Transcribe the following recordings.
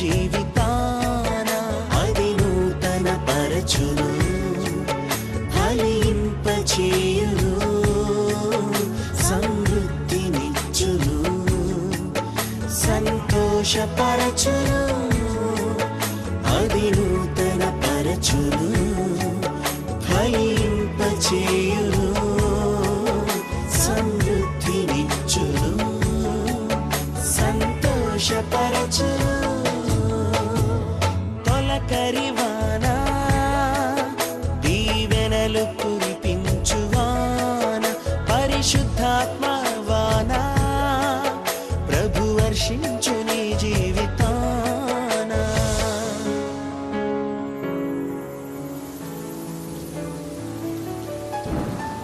జీవితాన అది నూతన పరచును ఫలింపచేయును సమృద్ధినిచ్చును సంతోషపరచును.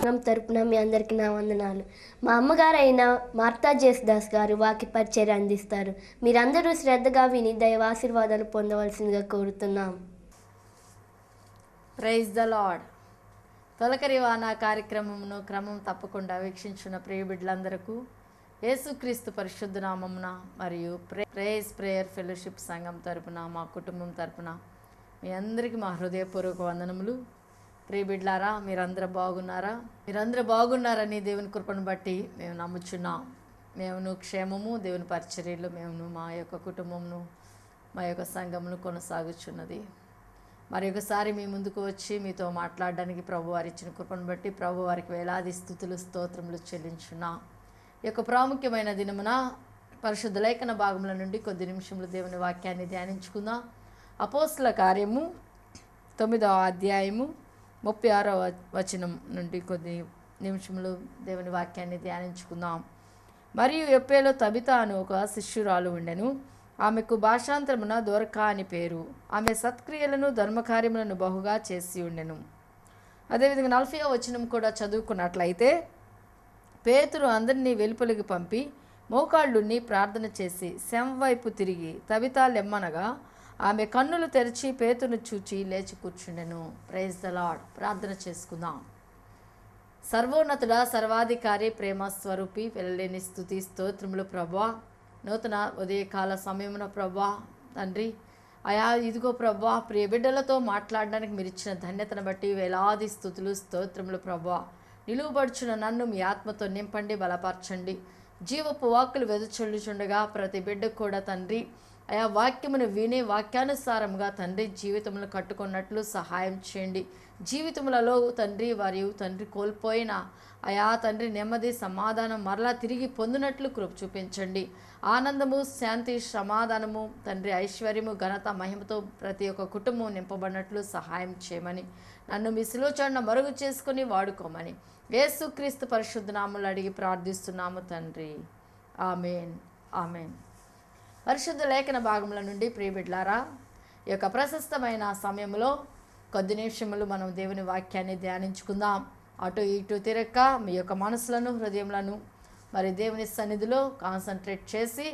సంఘం తరపున మీ అందరికీ నా వందనాలు. మా అమ్మగారు అయిన మార్తా జేసుదాస్ గారు వాకి పరిచయం అందిస్తారు. మీరందరూ శ్రద్ధగా విని దైవ ఆశీర్వాదాలు పొందవలసిందిగా కోరుతున్నాం. ప్రైజ్ ద లాడ్ తొలకరి వాన కార్యక్రమమును క్రమం తప్పకుండా వీక్షించిన ప్రియబిడ్లందరకు యేసుక్రీస్తు పరిశుద్ధ నామమున మరియు ప్రే ప్రేయస్ ప్రేయర్ ఫెలోషిప్ సంఘం తరపున మా కుటుంబం తరపున మీ అందరికీ మా హృదయపూర్వక వందనములు. ప్రియ బిడ్లారా మీరందరూ బాగున్నారా? మీరందరూ బాగున్నారని దేవుని కృపను బట్టి మేము నమ్ముచున్నాం. మేమును క్షేమము దేవుని పరిచర్యలు మేమును మా యొక్క కుటుంబమును మా యొక్క సంఘమును కొనసాగుచున్నది. మరి ఒకసారి మీ ముందుకు వచ్చి మీతో మాట్లాడడానికి ప్రభు వారి ఇచ్చిన కృపను బట్టి ప్రభు వారికి వేలాది స్థుతులు స్తోత్రములు చెల్లించున్నా. ఈ యొక్క ప్రాముఖ్యమైన దినమున పరిశుద్ధ లేఖన భాగముల నుండి కొద్ది నిమిషములు దేవుని వాక్యాన్ని ధ్యానించుకుందాం. అపోస్ల కార్యము తొమ్మిదవ అధ్యాయము ముప్పై ఆరో వచనం నుండి కొద్ది నిమిషములు దేవుని వాక్యాన్ని ధ్యానించుకుందాం. మరియు ఎప్పేలో తబిత అను ఒక శిష్యురాలు ఉండెను. ఆమెకు భాషాంతరమున దొరక అని పేరు. ఆమె సత్క్రియలను ధర్మకార్యములను బహుగా చేసి ఉండెను. అదేవిధంగా నలభై వచనం కూడా చదువుకున్నట్లయితే పేతురు అందరినీ వెలుపలికి పంపి మోకాళ్ళుని ప్రార్థన చేసి శం వైపు తిరిగి తబిత లెమ్మనగా ఆమె కన్నులు తెరిచి పేతును చూచి లేచి కూర్చుండెను. ప్రైజ్ ద లాడ్ ప్రార్థన చేసుకుందాం. సర్వోన్నతుడ సర్వాధికారి ప్రేమ స్వరూపి వెళ్ళలేని స్థుతి స్తోత్రములు ప్రభా నూతన ఉదయకాల సమయమున ప్రభా తండ్రి అయా ఇదిగో ప్రభా ప్రియ బిడ్డలతో మాట్లాడడానికి మీరు ఇచ్చిన ధన్యతను బట్టి వేలాది స్థుతులు స్తోత్రములు ప్రభా నిలువబడుచున్న నన్ను మీ ఆత్మతో నింపండి బలపరచండి. జీవపు వాక్కులు వెదచొల్లుచుండగా ప్రతి బిడ్డకు కూడా తండ్రి ఆయా వాక్యమును వినే వాక్యానుసారంగా తండ్రి జీవితములు కట్టుకున్నట్లు సహాయం చేయండి. జీవితములలో తండ్రి వారి తండ్రి కోల్పోయిన అయా తండ్రి నెమ్మది సమాధానం మరలా తిరిగి పొందినట్లు కృప చూపించండి. ఆనందము శాంతి సమాధానము తండ్రి ఐశ్వర్యము ఘనత మహిమతో ప్రతి ఒక్క కుటుంబం నింపబడినట్లు సహాయం చేయమని నన్ను మీ మరుగు చేసుకుని వాడుకోమని యేసుక్రీస్తు పరిశుద్ధనాములు అడిగి ప్రార్థిస్తున్నాము తండ్రి. ఆమెన్. ఆమెన్. పరిశుద్ధ లేఖన భాగముల నుండి ప్రియబిడ్లారా ఈ యొక్క ప్రశస్తమైన సమయంలో కొద్ది నిమిషములు మనం దేవుని వాక్యాన్ని ధ్యానించుకుందాం. అటు ఇటు తిరక్క మీ యొక్క మనసులను హృదయములను మరి దేవుని సన్నిధిలో కాన్సన్ట్రేట్ చేసి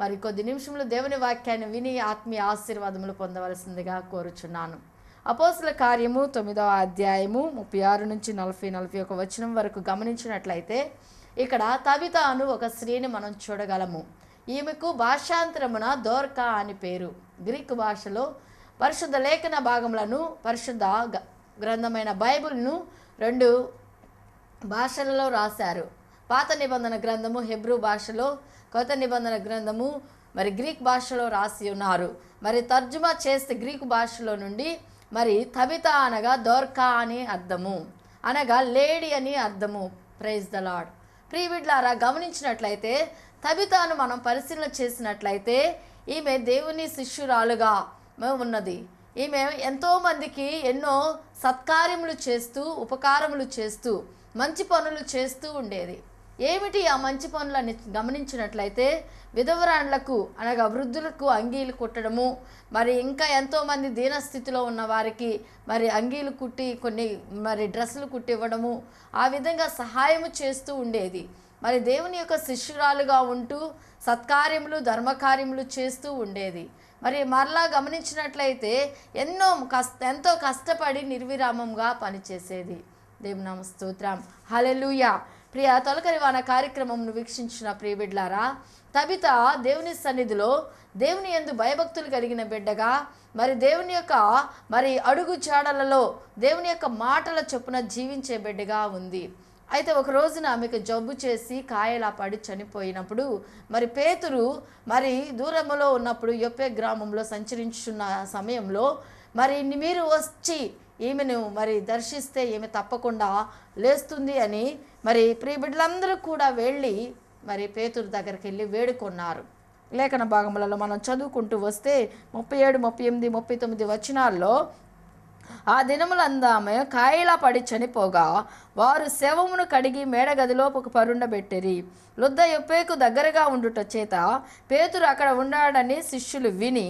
మరి కొద్ది నిమిషములు దేవుని వాక్యాన్ని విని ఆత్మీయ ఆశీర్వాదములు పొందవలసిందిగా కోరుచున్నాను. అపోసుల కార్యము తొమ్మిదవ అధ్యాయము ముప్పై ఆరు నుంచి నలభై నలభై ఒక వచనం వరకు గమనించినట్లయితే ఇక్కడ తబిత అను ఒక స్త్రీని మనం చూడగలము. ఈమెకు భాషాంతరమున దోర్కా అని పేరు. గ్రీకు భాషలో పరిశుద్ధ లేఖన భాగములను పరిశుద్ధ గ- గ్రంథమైన బైబిల్ను రెండు భాషలలో రాశారు. పాత నిబంధన గ్రంథము హెబ్రూ భాషలో కొత్త నిబంధన గ్రంథము మరి గ్రీక్ భాషలో రాసి ఉన్నారు. మరి తర్జుమా చేస్తే గ్రీకు భాషలో నుండి మరి తబిత అనగా దోర్కా అని అర్థము. అనగా లేడీ అని అర్థము. ప్రైజ్ ద లాడ్ ప్రీవిడ్లారా గమనించినట్లయితే తబితాను మనం పరిశీలన చేసినట్లయితే ఈమె దేవుని శిష్యురాలుగా ఉన్నది. ఈమె ఎంతోమందికి ఎన్నో సత్కార్యములు చేస్తూ ఉపకారములు చేస్తూ మంచి పనులు చేస్తూ ఉండేది. ఏమిటి ఆ మంచి పనులని గమనించినట్లయితే విధవరాండ్లకు అనగా వృద్ధులకు అంగీలు కుట్టడము మరి ఇంకా ఎంతోమంది దీనస్థితిలో ఉన్న వారికి మరి అంగీలు కుట్టి కొన్ని మరి డ్రెస్సులు కుట్టి ఇవ్వడము ఆ విధంగా సహాయము చేస్తూ ఉండేది. మరి దేవుని యొక్క శిష్యురాలుగా ఉంటూ సత్కార్యములు ధర్మకార్యములు చేస్తూ ఉండేది. మరి మరలా గమనించినట్లయితే ఎన్నో కష్ట ఎంతో కష్టపడి నిర్విరామంగా పనిచేసేది. దేవునామ స్తోత్రం. హలెలుయా ప్రియ తొలకరి వాన కార్యక్రమంను వీక్షించిన ప్రియబిడ్లారా తబిత దేవుని సన్నిధిలో దేవుని ఎందు భయభక్తులు కలిగిన బిడ్డగా మరి దేవుని యొక్క మరి అడుగు చాడలలో దేవుని యొక్క మాటల చొప్పున జీవించే బిడ్డగా ఉంది. అయితే ఒక రోజున ఆమెకు జబ్బు చేసి కాయలా పడి చనిపోయినప్పుడు మరి పేతురు మరి దూరంలో ఉన్నప్పుడు యొప్పే గ్రామంలో సంచరించున్న సమయంలో మరి మీరు వచ్చి ఈమెను మరి దర్శిస్తే ఈమె తప్పకుండా లేస్తుంది అని మరి ప్రియబిడ్డలందరూ కూడా వెళ్ళి మరి పేతురు దగ్గరికి వెళ్ళి వేడుకొన్నారు. లేఖన భాగములలో మనం చదువుకుంటూ వస్తే ముప్పై ఏడు ముప్పై ఎనిమిది ముప్పై తొమ్మిది వచనాల్లో ఆ దినములందామె కాయలా పడి చనిపోగా వారు శవమును కడిగి మేడగదిలోపు పరుండబెట్టిరి. లుద్ద యొప్పేకు దగ్గరగా ఉండుట చేత పేతురు అక్కడ ఉన్నాడని శిష్యులు విని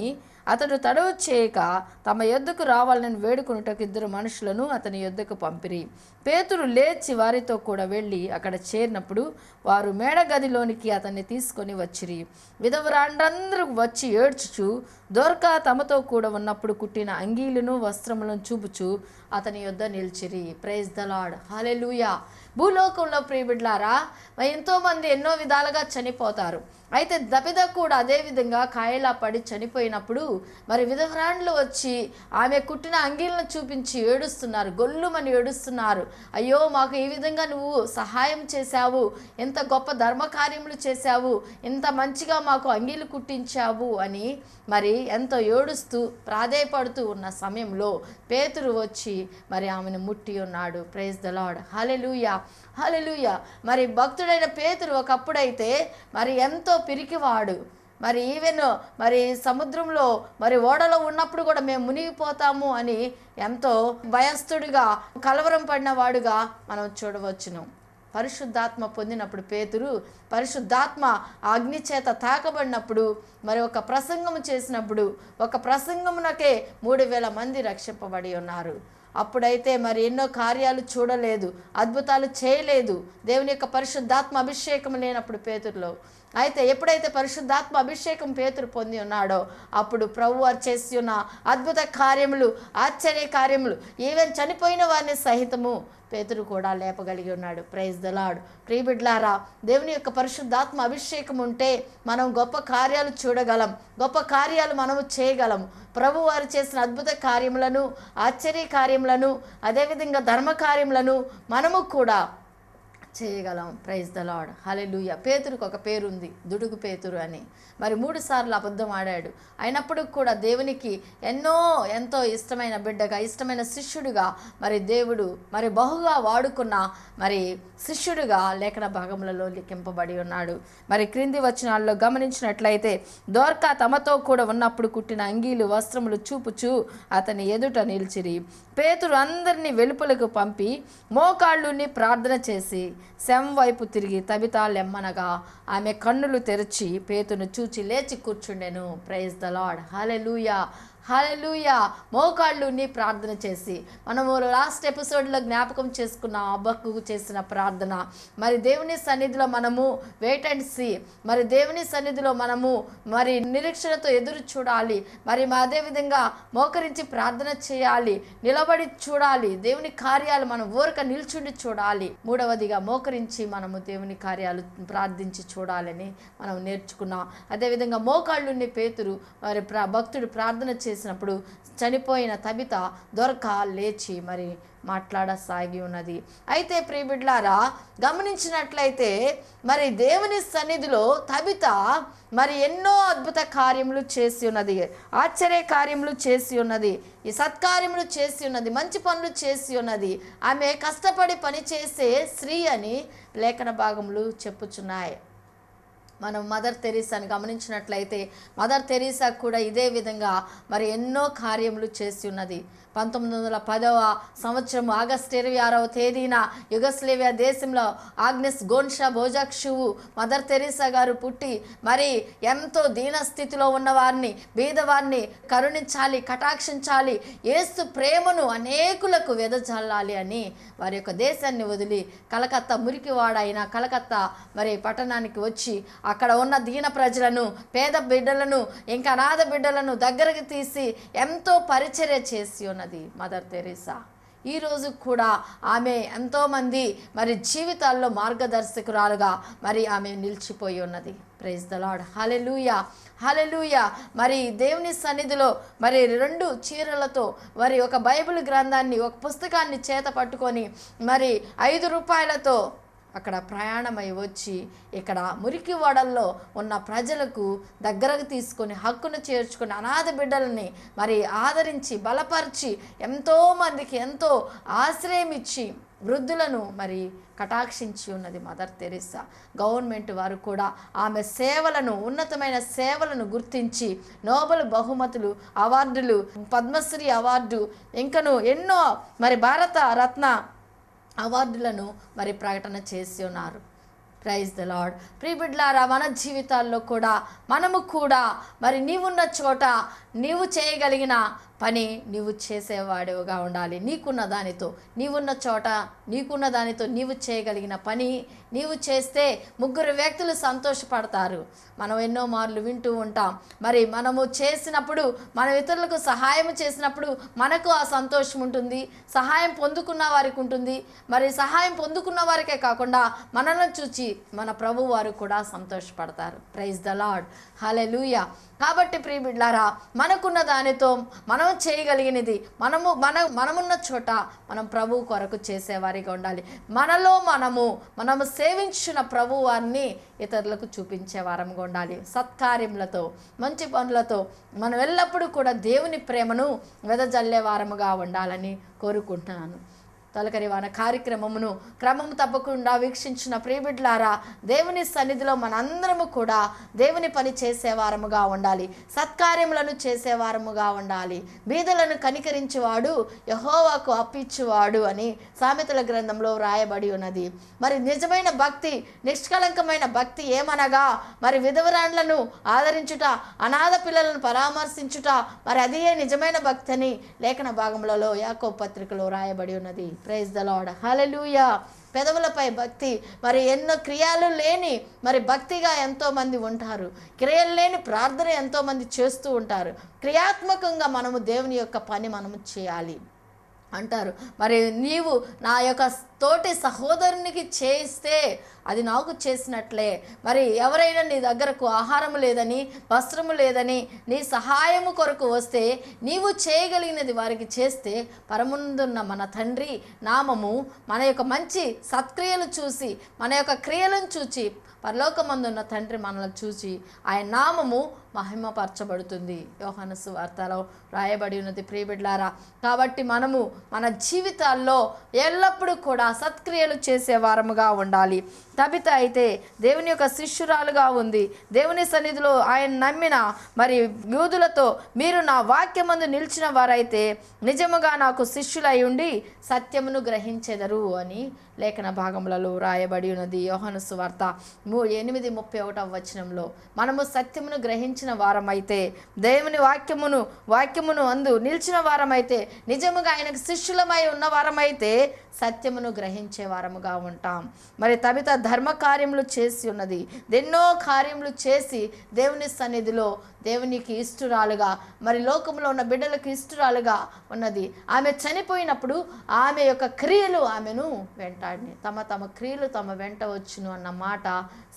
అతడు తడవు చేయక తమ యొద్దకు రావాలని వేడుకొనుటకు ఇద్దరు మనుషులను అతని యొద్దకు పంపిరి. పేతురు లేచి వారితో కూడా వెళ్ళి అక్కడ చేరినప్పుడు వారు మేడగదిలోనికి అతన్ని తీసుకొని వచ్చిరి. విధవరాండ్రందరూ వచ్చి ఏడ్చుచు దొరక తమతో కూడా ఉన్నప్పుడు కుట్టిన అంగీలను వస్త్రములను చూపుచు అతని యొద్ద నిలిచిరి. ప్రైజ్ ద లాడ్ హాలెలూయా భూలోకంలో ప్రియబిడ్లారా ఎంతోమంది ఎన్నో విధాలుగా చనిపోతారు. అయితే దబిద కూడా అదే విధంగా కాయలా పడి చనిపోయినప్పుడు మరి విధవరాండ్లు వచ్చి ఆమె కుట్టిన అంగీలను చూపించి ఏడుస్తున్నారు గొల్లుమని ఏడుస్తున్నారు. అయ్యో మాకు ఈ విధంగా నువ్వు సహాయం చేశావు ఎంత గొప్ప ధర్మకార్యములు చేశావు ఇంత మంచిగా మాకు అంగీలు కుట్టించావు అని మరి ఎంతో ఏడుస్తూ ప్రాధేయపడుతూ ఉన్న సమయంలో పేతురు వచ్చి మరి ఆమెను ముట్టి ఉన్నాడు. Praise the Lord hallelujah hallelujah మరి భక్తుడైన పేతురు ఒకప్పుడైతే మరి ఎంతో పిరికివాడు. మరి ఈవెన్ మరి సముద్రంలో మరి ఓడలో ఉన్నప్పుడు కూడా మేము మునిగిపోతాము అని ఎంతో భయస్థుడిగా కలవరం పడినవాడుగా మనం చూడవచ్చును. పరిశుద్ధాత్మ పొందినప్పుడు పేతురు పరిశుద్ధాత్మ అగ్ని చేత తాకబడినప్పుడు మరి ఒక ప్రసంగం చేసినప్పుడు ఒక ప్రసంగమునకే మూడు వేల మంది రక్షింపబడి ఉన్నారు. అప్పుడైతే మరి ఎన్నో కార్యాలు చూడలేదు అద్భుతాలు చేయలేదు. దేవుని యొక్క పరిశుద్ధాత్మ అభిషేకం లేనప్పుడు పేతురులో అయితే ఎప్పుడైతే పరిశుద్ధాత్మ అభిషేకం పేతురు పొంది ఉన్నాడో అప్పుడు ప్రభు వారు చేసి ఉన్న అద్భుత కార్యములు ఆశ్చర్య కార్యములు ఈవెన్ చనిపోయిన వారిని సహితము పేతురు కూడా లేపగలిగి ఉన్నాడు. ప్రైజ్ ద లాడ్ ప్రియబిడ్లారా దేవుని యొక్క పరిశుద్ధాత్మ అభిషేకం ఉంటే మనం గొప్ప కార్యాలు చూడగలం గొప్ప కార్యాలు మనము చేయగలం. ప్రభు వారు చేసిన అద్భుత కార్యములను ఆశ్చర్య కార్యములను అదేవిధంగా ధర్మ కార్యములను మనము కూడా చేయగలం. ప్రైజ్ ద లాడ్ హలెలూయ పేతురుకు ఒక పేరు ఉంది దుడుగు పేతురు అని. మరి మూడు సార్లు అబద్ధం ఆడాడు. అయినప్పటికి కూడా దేవునికి ఎన్నో ఎంతో ఇష్టమైన బిడ్డగా ఇష్టమైన శిష్యుడిగా మరి దేవుడు మరి బహుగా వాడుకున్న మరి శిష్యుడిగా లేఖన భాగములలో లిఖింపబడి ఉన్నాడు. మరి క్రింది వచనాల్లో గమనించినట్లయితే దోర్కా తమతో కూడా ఉన్నప్పుడు కుట్టిన అంగీలు వస్త్రములు చూపుచూ అతని ఎదుట నిలిచిరి. పేతురు అందరినీ వెలుపలకు పంపి మోకాళ్ళుని ప్రార్థన చేసి శం వైపు తిరిగి తబితాలెమ్మనగా ఆమె కన్నులు తెరిచి పేతును చూచి లేచి కూర్చుండెను. Praise the Lord hallelujah hallelujah మోకాళ్ళుని ప్రార్థన చేసి. మనము లాస్ట్ ఎపిసోడ్లో జ్ఞాపకం చేసుకున్న అబ్బకు చేసిన ప్రార్థన. మరి దేవుని సన్నిధిలో మనము వెయిట్ అండ్ సీ మరి దేవుని సన్నిధిలో మనము మరి నిరీక్షణతో ఎదురు చూడాలి. మరి అదేవిధంగా మోకరించి ప్రార్థన చేయాలి. నిలబడి చూడాలి. దేవుని కార్యాలు మనం ఊరక నిల్చుండి చూడాలి. మూడవదిగా మోకరించి మనము దేవుని కార్యాలు ప్రార్థించి చూడాలని మనం నేర్చుకున్నాం. అదేవిధంగా మోకాళ్ళుని పేతురు. మరి ప్రా భక్తుడు ప్రార్థన చేసినప్పుడు చనిపోయిన తబిత దొరక లేచి మరి మాట్లాడసాగి ఉన్నది. అయితే ప్రియబిడ్లారా గమనించినట్లయితే మరి దేవుని సన్నిధిలో తబిత మరి ఎన్నో అద్భుత కార్యములు చేసి ఉన్నది. ఆశ్చర్య కార్యములు చేసి ఉన్నది. ఈ సత్కార్యములు చేసి ఉన్నది. మంచి పనులు చేసి ఉన్నది. ఆమె కష్టపడి పనిచేసే స్త్రీ అని లేఖన భాగములు చెప్పుచున్నాయి. మనం మదర్ తెరీసాని గమనించినట్లయితే మదర్ తెరీసా కూడా ఇదే విధంగా మరి ఎన్నో కార్యములు చేసి ఉన్నది. పంతొమ్మిది వందల పదవ సంవత్సరం ఆగస్టు ఇరవై ఆరవ తేదీన యుగస్లేవియా దేశంలో Agnes Gonxha Bojaxhiu Mother Teresa గారు పుట్టి మరి ఎంతో దీన స్థితిలో ఉన్నవారిని బీదవారిని కరుణించాలి కటాక్షించాలి ఏసు ప్రేమను అనేకులకు వెదజల్లాలి అని వారి యొక్క దేశాన్ని వదిలి కలకత్తా మురికివాడైన కలకత్తా మరి పట్టణానికి వచ్చి అక్కడ ఉన్న దీన ప్రజలను పేద బిడ్డలను ఇంకా అనాథ బిడ్డలను దగ్గరకు తీసి ఎంతో పరిచర్య చేసి ఉన్నది మదర్ తెరీసా ఈ కూడా ఆమె ఎంతోమంది మరి జీవితాల్లో మార్గదర్శకురాలుగా మరి ఆమె నిలిచిపోయి ఉన్నది. Praise the Lord hallelujah hallelujah మరి దేవుని సన్నిధిలో మరి రెండు చీరలతో మరి ఒక బైబిల్ గ్రంథాన్ని ఒక పుస్తకాన్ని చేత పట్టుకొని మరి ఐదు రూపాయలతో అక్కడ ప్రయాణమై వచ్చి ఇక్కడ మురికి వాడల్లో ఉన్న ప్రజలకు దగ్గరకు తీసుకొని హక్కును చేర్చుకుని అనాథ బిడ్డలని మరి ఆదరించి బలపరిచి ఎంతోమందికి ఎంతో ఆశ్రయం ఇచ్చి వృద్ధులను మరి కటాక్షించి ఉన్నది మదర్ తెరిసా గవర్నమెంట్ వారు కూడా ఆమె సేవలను ఉన్నతమైన సేవలను గుర్తించి నోబెల్ బహుమతులు అవార్డులు పద్మశ్రీ అవార్డు ఇంకను ఎన్నో మరి భారత రత్న అవార్డులను మరి ప్రకటన చేసి ఉన్నారు. ప్రైజ్ ద లాడ్ ప్రియబిడ్లారా మన జీవితాల్లో కూడా మనము కూడా మరి నీవున్న చోట నీవు చేయగలిగిన పని నీవు చేసేవాడివిగా ఉండాలి. నీకున్న దానితో నీవున్న చోట నీకున్న దానితో నీవు చేయగలిగిన పని నీవు చేస్తే ముగ్గురు వ్యక్తులు సంతోషపడతారు. మనం ఎన్నో మార్లు వింటూ ఉంటాం. మరి మనము చేసినప్పుడు మన ఇతరులకు సహాయం చేసినప్పుడు మనకు ఆ సంతోషం ఉంటుంది. సహాయం పొందుకున్న వారికి ఉంటుంది. మరి సహాయం పొందుకున్న వారికే కాకుండా మనల్ని చూచి మన ప్రభు వారు కూడా సంతోషపడతారు. ప్రైజ్ ద లాడ్ హలెలూయ కాబట్టి ప్రియబిడ్లారా మనకున్న దానితో మనం చేయగలిగినది మనము మన మనమున్న చోట మనం ప్రభు కొరకు చేసేవారిగా ఉండాలి. మనలో మనము మనము సేవించిన ప్రభు వారిని ఇతరులకు చూపించేవారంగా ఉండాలి. సత్కార్యములతో మంచి పనులతో మనం ఎల్లప్పుడూ కూడా దేవుని ప్రేమను వెదజల్లే వారముగా ఉండాలని కోరుకుంటున్నాను. తొలకరి వాన కార్యక్రమమును క్రమం తప్పకుండా వీక్షించిన ప్రియబిడ్లారా దేవుని సన్నిధిలో మనందరము కూడా దేవుని పని చేసేవారముగా ఉండాలి. సత్కార్యములను చేసేవారముగా ఉండాలి. బీదలను కనికరించేవాడు యహోవాకు అప్పిచ్చువాడు అని సామెతల గ్రంథంలో వ్రాయబడి ఉన్నది. మరి నిజమైన భక్తి నిష్కలంకమైన భక్తి ఏమనగా మరి విధవరాండ్లను ఆదరించుట అనాథ పిల్లలను పరామర్శించుట మరి అదే నిజమైన భక్తి అని లేఖన భాగములలో యాకో పత్రికలో రాయబడి ఉన్నది. ప్రైజ్ ద లాడ్ హలెలూయా పెదవులపై భక్తి. మరి ఎన్నో క్రియలు లేని మరి భక్తిగా ఎంతోమంది ఉంటారు. క్రియలు లేని ప్రార్థన ఎంతోమంది చేస్తూ ఉంటారు. క్రియాత్మకంగా మనము దేవుని యొక్క పని మనము చేయాలి. అంటారు. మరి నీవు నా యొక్క తోటి సహోదరునికి చేయిస్తే అది నాకు చేసినట్లే. మరి ఎవరైనా నీ దగ్గరకు ఆహారం లేదని వస్త్రము లేదని నీ సహాయము కొరకు వస్తే నీవు చేయగలిగినది వారికి చేస్తే పరముందున్న మన తండ్రి నామము మన యొక్క మంచి సత్క్రియలు చూసి మన యొక్క క్రియలను చూచి పరలోకమందున్న తండ్రి మనల్ని చూసి ఆయన నామము మహిమపరచబడుతుంది. యోహాను వార్తలో రాయబడి ఉన్నది ప్రియబిడ్లారా కాబట్టి మనము మన జీవితాల్లో ఎల్లప్పుడూ కూడా సత్క్రియలు చేసే వారముగా ఉండాలి. తబిత అయితే దేవుని యొక్క శిష్యురాలుగా ఉంది. దేవుని సన్నిధిలో ఆయన నమ్మిన మరి యూదులతో మీరు నా వాక్యమందు నిలిచిన వారైతే నిజముగా నాకు శిష్యులై ఉండి సత్యమును గ్రహించెదరు అని లేఖన భాగములలో రాయబడి ఉన్నది. యోహాను సువార్త మూ ఎనిమిది ముప్పై ఒకటవ వచనంలో మనము సత్యమును గ్రహించిన వారమైతే దేవుని వాక్యమును వాక్యమును అందు నిలిచిన వారమైతే నిజముగా ఆయనకు శిష్యులమై ఉన్న వారమైతే సత్యమును గ్రహించే వారముగా ఉంటాం. మరి తమిత ధర్మ కార్యములు చేసి ఉన్నది. ఎన్నో కార్యములు చేసి దేవుని సన్నిధిలో దేవునికి ఇష్టురాలుగా మరి లోకంలో ఉన్న బిడ్డలకు ఇష్టురాలుగా ఉన్నది. ఆమె చనిపోయినప్పుడు ఆమె యొక్క క్రియలు ఆమెను వెంటాడిని. తమ తమ క్రియలు తమ వెంట వచ్చును అన్న మాట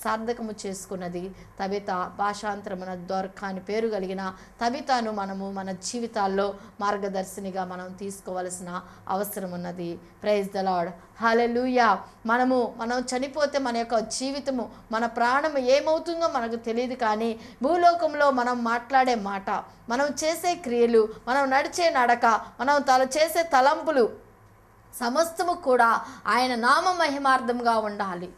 సార్థకము చేసుకున్నది. తబిత భాషాంతరమున దొరక అని పేరు కలిగిన తబితను మనము మన జీవితాల్లో మార్గదర్శినిగా మనం తీసుకోవలసిన అవసరం ఉన్నది ప్రైజ్ ద లాడ్ హలెలూయా మనము మనం చనిపోతే మన యొక్క జీవితము మన ప్రాణం ఏమవుతుందో మనకు తెలియదు కానీ భూలోకంలో మనం మాట్లాడే మాట మనం చేసే క్రియలు మనం నడిచే నడక మనం తల చేసే తలంపులు సమస్తము కూడా ఆయన నామ మహిమార్థంగా ఉండాలి.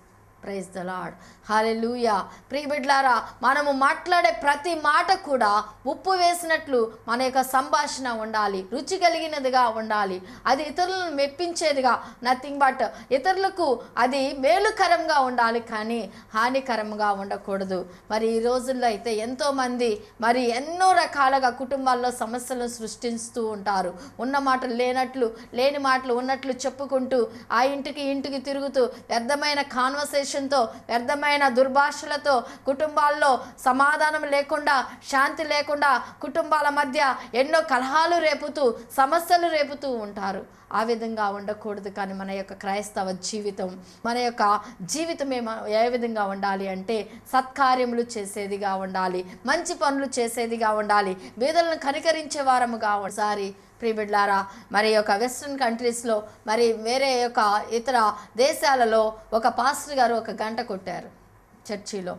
ప్రైజ్ ద లాడ్ హాలెలూయా ప్రియబిడ్లారా మనము మాట్లాడే ప్రతి మాట కూడా ఉప్పు వేసినట్లు మన యొక్క సంభాషణ ఉండాలి రుచి కలిగినదిగా ఉండాలి. అది ఇతరులను మెప్పించేదిగా నథింగ్ బట్ ఇతరులకు అది మేలుకరంగా ఉండాలి కానీ హానికరంగా ఉండకూడదు. మరి ఈ రోజుల్లో అయితే ఎంతోమంది మరి ఎన్నో రకాలుగా కుటుంబాల్లో సమస్యలను సృష్టిస్తూ ఉంటారు. ఉన్న మాటలు లేనట్లు లేని మాటలు ఉన్నట్లు చెప్పుకుంటూ ఆ ఇంటికి ఇంటికి తిరుగుతూ వ్యర్థమైన కాన్వర్సేషన్ కాన్వర్సేషన్తో వ్యర్థమైన దుర్భాషలతో కుటుంబాల్లో సమాధానం లేకుండా శాంతి లేకుండా కుటుంబాల మధ్య ఎన్నో కలహాలు రేపుతూ సమస్యలు రేపుతూ ఉంటారు. ఆ విధంగా ఉండకూడదు కానీ మన యొక్క క్రైస్తవ జీవితం మన యొక్క జీవితం ఏమ ఏ విధంగా ఉండాలి అంటే సత్కార్యములు చేసేదిగా ఉండాలి మంచి పనులు చేసేదిగా ఉండాలి బీదలను కనికరించే వారముగా ఒకసారి ప్రియబిడ్లారా మరి యొక్క వెస్ట్రన్ కంట్రీస్లో మరి వేరే యొక్క ఇతర దేశాలలో ఒక పాస్టర్ గారు ఒక గంట కొట్టారు చర్చిలో.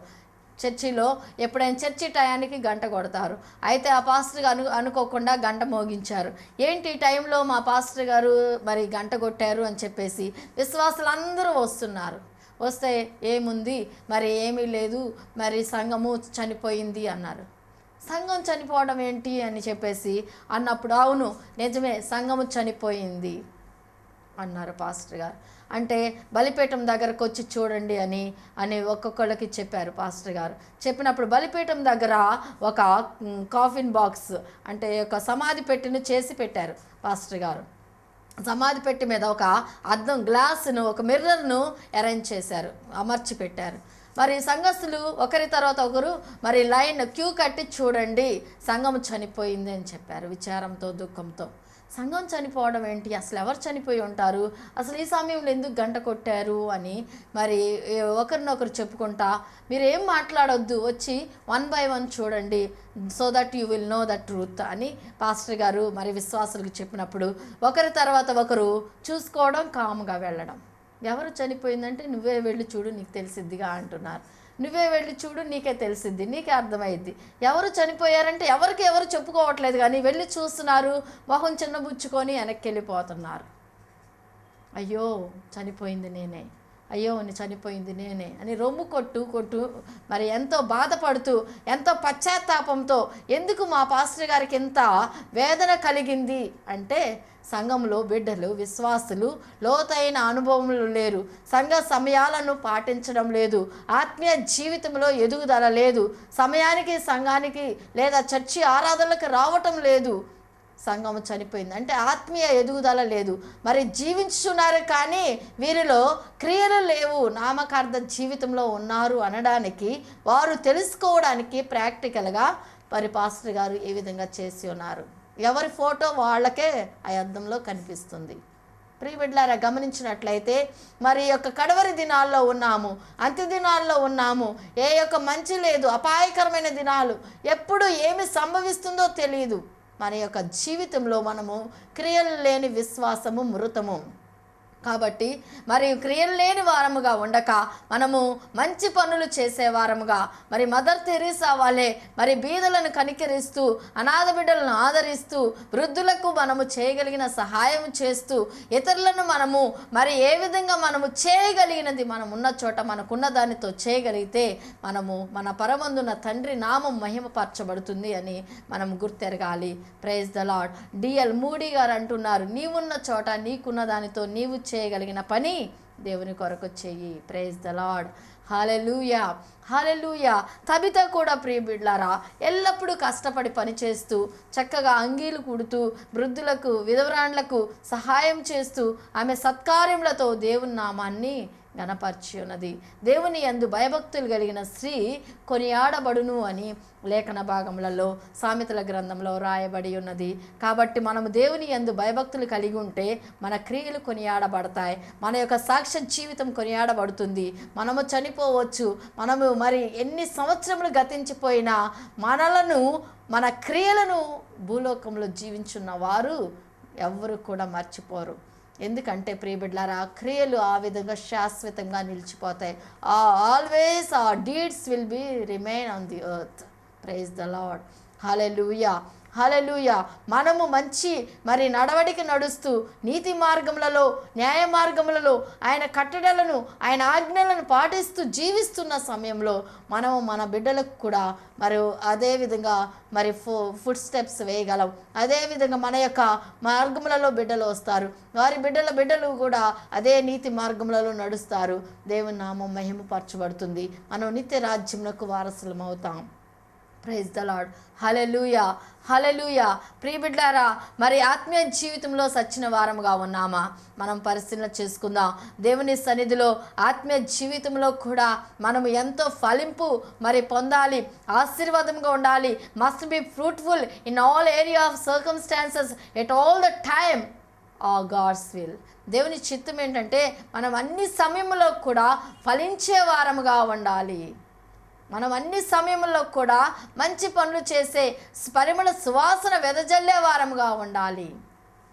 చర్చిలో ఎప్పుడైనా చర్చి టయానికి గంట కొడతారు. అయితే ఆ పాస్టర్ అను అనుకోకుండా గంట మోగించారు. ఏంటి ఈ టైంలో మా పాస్టర్ గారు మరి గంట కొట్టారు అని చెప్పేసి విశ్వాసులు అందరూ వస్తున్నారు. వస్తే ఏముంది? మరి ఏమీ లేదు. మరి సంఘము చనిపోయింది అన్నారు. సంఘం చనిపోవడం ఏంటి అని చెప్పేసి అన్నప్పుడు అవును నిజమే సంఘము చనిపోయింది అన్నారు పాస్టర్ గారు. అంటే బలిపీఠం దగ్గరకు వచ్చి చూడండి అని అని ఒక్కొక్కళ్ళకి చెప్పారు పాస్టర్ గారు. చెప్పినప్పుడు బలిపీఠం దగ్గర ఒక కాఫిన్ బాక్స్ అంటే ఒక సమాధి పెట్టిన చేసి పెట్టారు పాస్టర్ గారు. సమాధి పెట్టి మీద ఒక అద్దం గ్లాసును ఒక మిర్రర్ను అరేంజ్ చేశారు అమర్చి పెట్టారు. మరి సంఘస్థులు ఒకరి తర్వాత ఒకరు మరి లైన్ క్యూ కట్టి చూడండి సంఘం చనిపోయింది అని చెప్పారు విచారంతో దుఃఖంతో. సంఘం చనిపోవడం ఏంటి? అసలు ఎవరు చనిపోయి ఉంటారు? అసలు ఈ సమయంలో ఎందుకు గంట కొట్టారు? అని మరి ఒకరినొకరు చెప్పుకుంటా మీరు ఏం మాట్లాడొద్దు వచ్చి వన్ బై వన్ చూడండి. So that you will know the truth అని పాస్టర్ గారు మరి విశ్వాసులకు చెప్పినప్పుడు ఒకరి తర్వాత ఒకరు చూసుకోవడం కాముగా వెళ్ళడం. ఎవరు చనిపోయిందంటే నువ్వే వెళ్ళి చూడు నీకు తెలిసిద్దిగా అంటున్నారు. నువ్వే వెళ్ళి చూడు నీకే తెలిసిద్ది నీకే అర్థమైద్ది ఎవరు చనిపోయారంటే ఎవరికి ఎవరు చెప్పుకోవట్లేదు కానీ వెళ్ళి చూస్తున్నారు మొహం చిన్నబుచ్చుకొని వెనక్కి వెళ్ళిపోతున్నారు. అయ్యో చనిపోయింది నేనే. అయ్యో నీ చనిపోయింది నేనే అని రొమ్ము కొట్టు కొట్టు మరి ఎంతో బాధపడుతూ ఎంతో పశ్చాత్తాపంతో ఎందుకు మా పాస్టర్ గారికి ఎంత వేదన కలిగింది అంటే సంఘంలో బిడ్డలు విశ్వాసులు లోతైన అనుభవములు లేరు. సంఘ సమయాలను పాటించడం లేదు. ఆత్మీయ జీవితంలో ఎదుగుదల లేదు. సమయానికి సంఘానికి లేదా చర్చి ఆరాధనలకు రావటం లేదు. సంఘం చనిపోయింది. అంటే ఆత్మీయ ఎదుగుదల లేదు. మరి జీవించున్నారు కానీ వీరిలో క్రియలు లేవు. నామకార్థ జీవితంలో ఉన్నారు అనడానికి వారు తెలుసుకోవడానికి ప్రాక్టికల్గా మరి పాస్టర్ గారు ఏ విధంగా చేసి ఉన్నారు. ఎవరి ఫోటో వాళ్ళకే ఆ అద్దంలో కనిపిస్తుంది. ప్రియబిడ్లారా గమనించినట్లయితే మరి యొక్క కడవరి దినాల్లో ఉన్నాము అంత్య దినాల్లో ఉన్నాము. ఏ యొక్క మంచి లేదు అపాయకరమైన దినాలు ఎప్పుడు ఏమి సంభవిస్తుందో తెలియదు మన యొక్క జీవితంలో మనము క్రియలు లేని విశ్వాసము మృతము. కాబట్టి మరి క్రియలు లేని వారముగా ఉండక మనము మంచి పనులు చేసే వారముగా మరి మదర్ తెరీసా వాళ్ళే మరి బీదలను కనికరిస్తూ అనాథ బిడ్డలను ఆదరిస్తూ వృద్ధులకు మనము చేయగలిగిన సహాయం చేస్తూ ఇతరులను మనము మరి ఏ విధంగా మనము చేయగలిగినది మనం ఉన్న చోట మనకున్న దానితో చేయగలిగితే మనము మన పరమందున తండ్రి నామం మహిమపరచబడుతుంది అని మనం గుర్తెరగాలి. Praise the Lord D L Moody గారు అంటున్నారు నీవున్న చోట నీకున్న దానితో నీవు చేయగలిగిన పని దేవుని కొరకు చెయ్యి. Praise the Lord hallelujah hallelujah Tabitha కూడా ప్రియబిడ్లారా ఎల్లప్పుడూ కష్టపడి పనిచేస్తూ చక్కగా అంగీలు కుడుతూ వృద్ధులకు విధవరాండ్లకు సహాయం చేస్తూ ఆమె సత్కార్యములతో దేవుని నామాన్ని గణపరిచి ఉన్నది దేవుని యందు భయభక్తులు కలిగిన స్త్రీ కొనియాడబడును అని లేఖన భాగములలో సామెతల గ్రంథంలో రాయబడి ఉన్నది కాబట్టి మనము దేవుని యందు భయభక్తులు కలిగి ఉంటే మన క్రియలు కొనియాడబడతాయి. మన యొక్క సాక్ష్య జీవితం కొనియాడబడుతుంది. మనము చనిపోవచ్చు. మనము మరి ఎన్ని సంవత్సరములు గతించిపోయినా మనలను మన క్రియలను భూలోకంలో జీవించున్న వారు ఎవ్వరు కూడా మర్చిపోరు. ఎందుకంటే ప్రియబిడ్లారా ఆ క్రియలు ఆ విధంగా శాశ్వతంగా నిలిచిపోతాయి. ఆ always ah deeds will be remain on the earth praise the Lord hallelujah hallelujah మనము మంచి మరి నడవడికి నడుస్తూ నీతి మార్గములలో న్యాయ మార్గములలో ఆయన కట్టడలను ఆయన ఆజ్ఞలను పాటిస్తూ జీవిస్తున్న సమయంలో మనము మన బిడ్డలకు కూడా మరి అదేవిధంగా మరి ఫు ఫుడ్ స్టెప్స్ వేయగలం అదేవిధంగా మన యొక్క మార్గములలో బిడ్డలు వస్తారు. వారి బిడ్డల బిడ్డలు కూడా అదే నీతి మార్గములలో నడుస్తారు. దేవుని నామం మహిమపరచబడుతుంది. మనం నిత్య రాజ్యములకు వారసులం అవుతాం praise the Lord hallelujah hallelujah ప్రియబిడ్డారా మరి ఆత్మీయ జీవితంలో సచ్చిన వారముగా ఉన్నామా? మనం పరిశీలన చేసుకుందాం. దేవుని సన్నిధిలో ఆత్మీయ జీవితంలో కూడా మనం ఎంతో ఫలింపు మరి పొందాలి ఆశీర్వాదంగా ఉండాలి. Must be fruitful in all area of circumstances at all the time ah God's will దేవుని చిత్తం ఏంటంటే మనం అన్ని సమయంలో కూడా ఫలించే వారముగా ఉండాలి. మనం అన్ని సమయంలో కూడా మంచి పనులు చేసే పరిమళ సువాసన వెదజల్లే వారముగా ఉండాలి.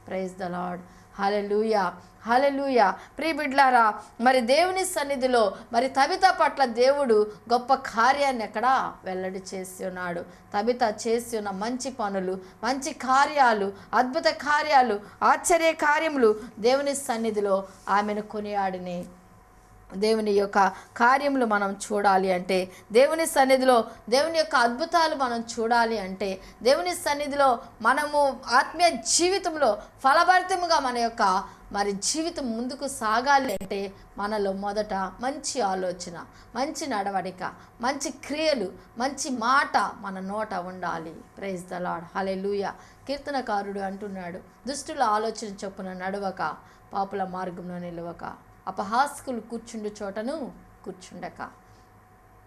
Praise the Lord hallelujah hallelujah pre బిడ్లారా మరి దేవుని సన్నిధిలో మరి తబిత పట్ల దేవుడు గొప్ప కార్యాన్ని ఎక్కడ వెల్లడి చేసి ఉన్నాడు. తబిత చేసి ఉన్న మంచి పనులు మంచి కార్యాలు అద్భుత కార్యాలు ఆశ్చర్య కార్యములు దేవుని సన్నిధిలో ఆమెను కొనియాడిని. దేవుని యొక్క కార్యములు మనం చూడాలి అంటే దేవుని సన్నిధిలో దేవుని యొక్క అద్భుతాలు మనం చూడాలి అంటే దేవుని సన్నిధిలో మనము ఆత్మీయ జీవితంలో ఫలభరితముగా మన యొక్క మరి జీవితం ముందుకు సాగాలి అంటే మనలో మొదట మంచి ఆలోచన మంచి నడవడిక మంచి క్రియలు మంచి మాట మన నోట ఉండాలి. ప్రైజ్ ద లాడ్ హలే కీర్తనకారుడు అంటున్నాడు దుష్టుల ఆలోచన చొప్పున నడవక పాపుల మార్గంలో నిలవక అపహాస్కులు కూర్చుండు చోటను కూర్చుండక.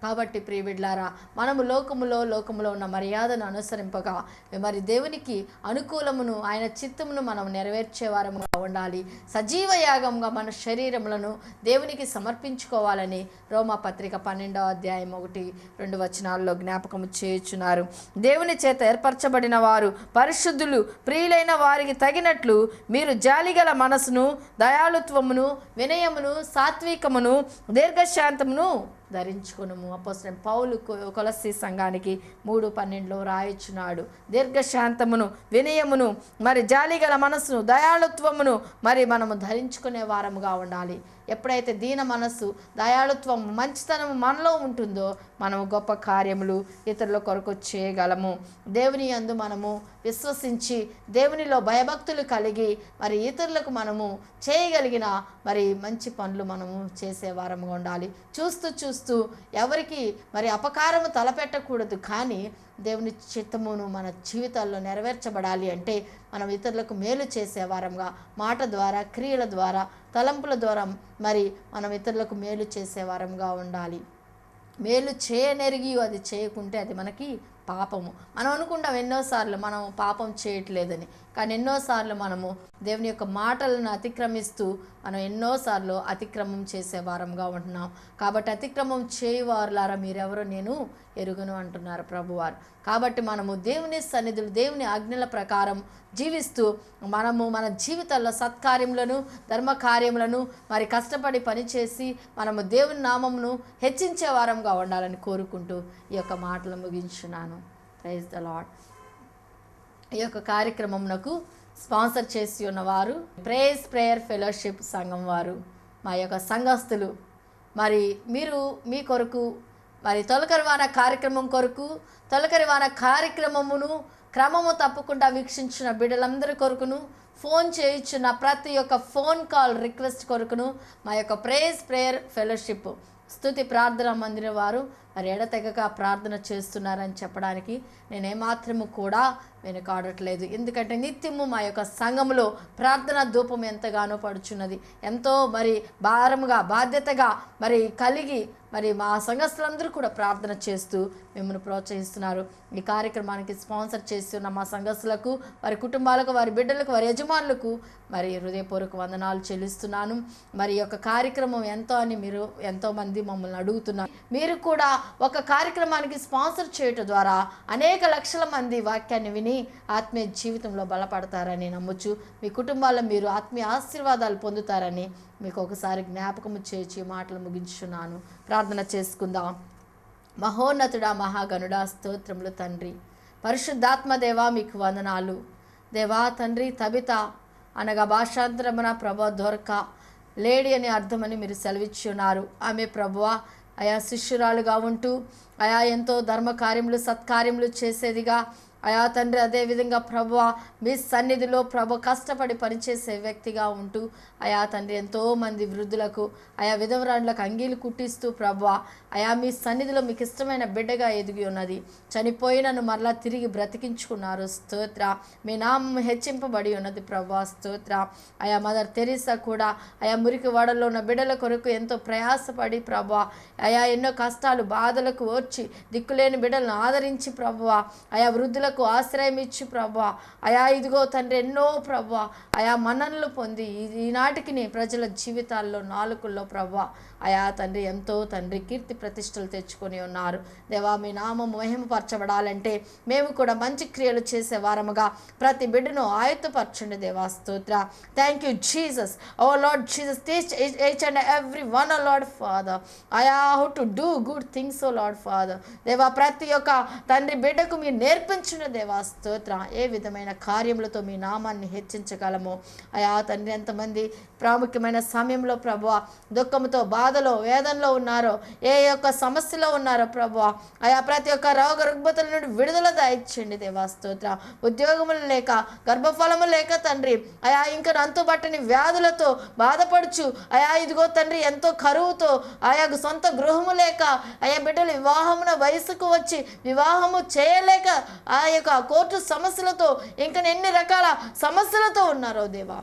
కాబట్టి ప్రియబిడ్లారా మనము లోకములో లోకములో ఉన్న మర్యాదను అనుసరింపగా మరి దేవునికి అనుకూలమును ఆయన చిత్తమును మనం నెరవేర్చేవారముగా ఉండాలి. సజీవ యాగంగా మన శరీరములను దేవునికి సమర్పించుకోవాలని రోమా పత్రిక పన్నెండవ అధ్యాయం ఒకటి రెండు వచనాల్లో జ్ఞాపకము చేయుచున్నారు. దేవుని చేత ఏర్పరచబడిన వారు పరిశుద్ధులు ప్రియులైన వారికి తగినట్లు మీరు జాలిగల మనసును దయాళుత్వమును వినయమును సాత్వికమును దీర్ఘశాంతమును ధరించుకునుము. అపోసిన పౌలు కొలసి సంఘానికి మూడు పన్నెండులో రాయొచ్చున్నాడు. దీర్ఘశాంతమును వినయమును మరి జాలిగల మనసును దయాళుత్వమును మరి మనము ధరించుకునే వారముగా ఉండాలి. ఎప్పుడైతే దీన మనస్సు దయాళుత్వం మంచితనం మనలో ఉంటుందో మనము గొప్ప కార్యములు ఇతరుల కొరకు చేయగలము. దేవుని యందు మనము విశ్వసించి దేవునిలో భయభక్తులు కలిగి మరి ఇతరులకు మనము చేయగలిగిన మరి మంచి పనులు మనము చేసేవారముగా ఉండాలి. చూస్తూ చూస్తూ ఎవరికి మరి అపకారము తలపెట్టకూడదు కానీ దేవుని చిత్తమును మన జీవితాల్లో నెరవేర్చబడాలి అంటే మనం ఇతరులకు మేలు చేసేవారంగా మాట ద్వారా క్రియల ద్వారా తలంపుల ద్వారా మరి మనం ఇతరులకు మేలు చేసేవారంగా ఉండాలి. మేలు చేయనెరిగి అది చేయకుంటే అది మనకి పాపము. మనం అనుకుంటాం ఎన్నోసార్లు మనం పాపం చేయట్లేదని. కానీ ఎన్నోసార్లు మనము దేవుని యొక్క మాటలను అతిక్రమిస్తూ మనం ఎన్నోసార్లు అతిక్రమం చేసే వారంగా ఉంటున్నాం. కాబట్టి అతిక్రమం చేయవారులారా మీరెవరో నేను ఎరుగును అంటున్నారు ప్రభువారు. కాబట్టి మనము దేవుని సన్నిధులు దేవుని ఆజ్ఞల ప్రకారం జీవిస్తూ మనము మన జీవితాల్లో సత్కార్యములను ధర్మకార్యములను మరి కష్టపడి పనిచేసి మనము దేవుని నామమును హెచ్చించే వారంగా ఉండాలని కోరుకుంటూ ఈ యొక్క మాటలు ముగించున్నాను. ప్రైజ్ ద లాడ్ ఈ యొక్క కార్యక్రమమునకు స్పాన్సర్ చేసి ఉన్నవారు ప్రేయర్స్ ప్రేయర్ ఫెలోషిప్ సంఘం వారు మా యొక్క సంఘస్థులు. మరి మీరు మీ కొరకు మరి తొలకరివాన కార్యక్రమం కొరకు తొలకరివాన కార్యక్రమమును క్రమము తప్పకుండా వీక్షించిన బిడ్డలందరి కొరకును ఫోన్ చేయించిన ప్రతి ఒక్క ఫోన్ కాల్ రిక్వెస్ట్ కొరకును మా యొక్క ప్రేయర్స్ ప్రేయర్ ఫెలోషిప్ స్తుతి ప్రార్థన మందిన వారు మరి ఎడతెగక ప్రార్థన చేస్తున్నారని చెప్పడానికి నేనేమాత్రము కూడా వెనుకాడట్లేదు. ఎందుకంటే నిత్యము మా యొక్క సంఘములో ప్రార్థన ధూపం ఎంతగానో పడుచున్నది. ఎంతో మరి భారముగా బాధ్యతగా మరి కలిగి మరి మా సంఘస్థులందరూ కూడా ప్రార్థన చేస్తూ మిమ్మల్ని ప్రోత్సహిస్తున్నారు. ఈ కార్యక్రమానికి స్పాన్సర్ చేస్తున్న మా సంఘస్థులకు వారి కుటుంబాలకు వారి బిడ్డలకు వారి యజమానులకు మరి హృదయపూర్వక వందనాలు చెల్లిస్తున్నాను. మరి యొక్క కార్యక్రమం ఎంతో అని మీరు ఎంతోమంది మమ్మల్ని అడుగుతున్నారు. మీరు కూడా ఒక కార్యక్రమానికి స్పాన్సర్ చేయటం ద్వారా అనేక లక్షల మంది వాక్యాన్ని విని ఆత్మీయ జీవితంలో బలపడతారని నమ్మొచ్చు మీ కుటుంబాల్లో మీరు ఆత్మీయ ఆశీర్వాదాలు పొందుతారని మీకు ఒకసారి జ్ఞాపకము చేర్చి మాటలు ముగించున్నాను ప్రార్థన చేసుకుందాం. మహోన్నతుడా మహాగనుడా స్తోత్రములు తండ్రి. పరిశుద్ధాత్మ దేవా మీకు వందనాలు. దేవా తండ్రి తబిత అనగా భాషాంతరమున ప్రభ దొరక లేడీ అని అర్థమని మీరు సెలవిచ్చున్నారు. ఆమె ప్రభువ ఆయా శిష్యురాలుగా ఉంటూ ఆయా ఎంతో ధర్మ కార్యములు సత్కార్యములు చేసేదిగా అయా తండ్రి అదేవిధంగా ప్రభు మీ సన్నిధిలో ప్రభు కష్టపడి పనిచేసే వ్యక్తిగా ఉంటూ అయా తండ్రి ఎంతోమంది వృద్ధులకు ఆయా విధవరాళ్ళకు అంగీలు కుట్టిస్తూ ప్రభు అయా మీ సన్నిధిలో మీకు ఇష్టమైన బిడ్డగా ఎదిగి ఉన్నది. చనిపోయినను మరలా తిరిగి బ్రతికించుకున్నారు. స్తోత్ర. మీ నామం హెచ్చింపబడి ఉన్నది ప్రభు స్తోత్ర. ఆయా మదర్ తెరీసా కూడా ఆయా మురికి వాడల్లో ఉన్న బిడ్డల కొరకు ఎంతో ప్రయాసపడి ప్రభు అయా ఎన్నో కష్టాలు బాధలకు ఓర్చి దిక్కులేని బిడ్డలను ఆదరించి ప్రభు ఆయా వృద్ధులకు ఆశ్రయం ఇచ్చి ప్రభా. అయా ఇదిగో తండ్రి ఎన్నో ప్రభా. అయా మన్ననలు పొంది ఈ- ఈనాటికి నీ ప్రజల జీవితాల్లో నాలుకల్లో ప్రభా. అయా తండ్రి ఎంతో తండ్రి కీర్తి ప్రతిష్టలు తెచ్చుకొని ఉన్నారు. దేవా మీ నామం మహిమపరచబడాలంటే మేము కూడా మంచి క్రియలు చేసే వారముగా ప్రతి బిడ్డను ఆయుత్తపరచండి దేవా స్తోత్ర. Thank you Jesus oh Lord Jesus teach each and every one oh Lord Father అయా how to do good things oh Lord Father దేవా ప్రతి ఒక్క తండ్రి బిడ్డకు మీరు నేర్పించిన దేవా స్తోత్ర. ఏ విధమైన కార్యములతో మీ నామాన్ని హెచ్చించగలము? అయా తండ్రి ఎంతమంది ప్రాముఖ్యమైన సమయంలో ప్రభు దుఃఖంతో బాధలో వేదనలో ఉన్నారో ఏ యొక్క సమస్యలో ఉన్నారో ప్రభు ఆయా ప్రతి ఒక్క రోగ రుగ్మతుల నుండి విడుదల దాయిచ్చండి దేవాస్తోత్ర ఉద్యోగములు లేక గర్భఫలము లేక తండ్రి అయా ఇంకా అంతుబట్టని వ్యాధులతో బాధపడుచు అయా ఇదిగో తండ్రి ఎంతో కరువుతో ఆయా సొంత గృహము లేక ఆయా బిడ్డలు వివాహమున వయసుకు వచ్చి వివాహము చేయలేక ఆ యొక్క కోర్టు సమస్యలతో ఇంకా ఎన్ని రకాల సమస్యలతో ఉన్నారో దేవా.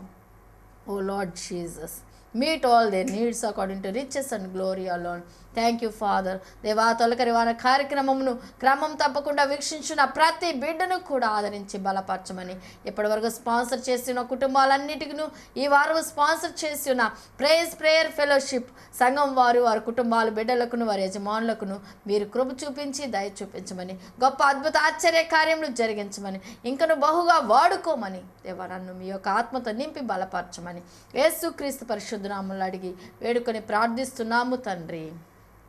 ఓ Lord Jesus. meet all their needs according to riches and glory alone. Thank you Father దేవా తొలకరి వారి కార్యక్రమమును క్రమం తప్పకుండా వీక్షించిన ప్రతి బిడ్డను కూడా ఆదరించి బలపరచమని. ఇప్పటివరకు స్పాన్సర్ చేసిన కుటుంబాలన్నిటికీ ఈ వారం స్పాన్సర్ చేసిన ప్రేయస్ ప్రేయర్ ఫెలోషిప్ సంఘం వారు వారి కుటుంబాల బిడ్డలకును వారి యజమానులకును మీరు కృప చూపించి దయ చూపించమని గొప్ప అద్భుత ఆశ్చర్య కార్యములు జరిగించమని ఇంకను బహుగా వాడుకోమని దేవా నన్ను మీ యొక్క ఆత్మతో నింపి బలపరచమని. యేసుక్రీస్తు పరిశుద్ధనామలు అడిగి వేడుకొని ప్రార్థిస్తున్నాము తండ్రి.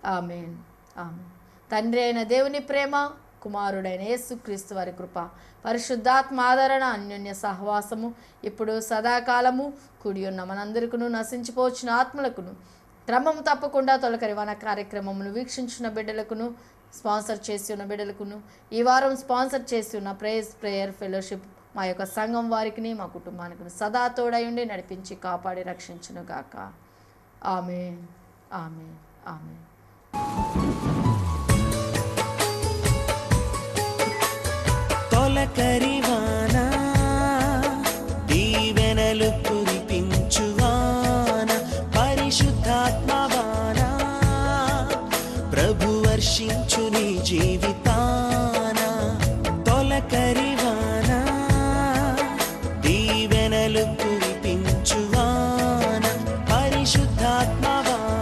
ఆమెన్. ఆమెన్. తండ్రి అయిన దేవుని ప్రేమ కుమారుడైన యేసుక్రీస్తు వారి కృప పరిశుద్ధాత్మ ఆదరణ అన్యోన్య సహవాసము ఇప్పుడు సదాకాలము కూడి ఉన్న మనందరికను నశించిపోవచ్చిన ఆత్మలకును క్రమం తప్పకుండా తొలకరి వన కార్యక్రమమును వీక్షించిన బిడ్డలకును స్పాన్సర్ చేసి ఉన్న బిడ్డలకును ఈ వారం స్పాన్సర్ చేసి ఉన్న ప్రేయర్స్ ప్రేయర్ ఫెలోషిప్ మా యొక్క సంఘం వారికి మా కుటుంబానికి సదా తోడయుండి నడిపించి కాపాడి రక్షించును గాక ఆమె ఆమె ఆమె తొలకరివాన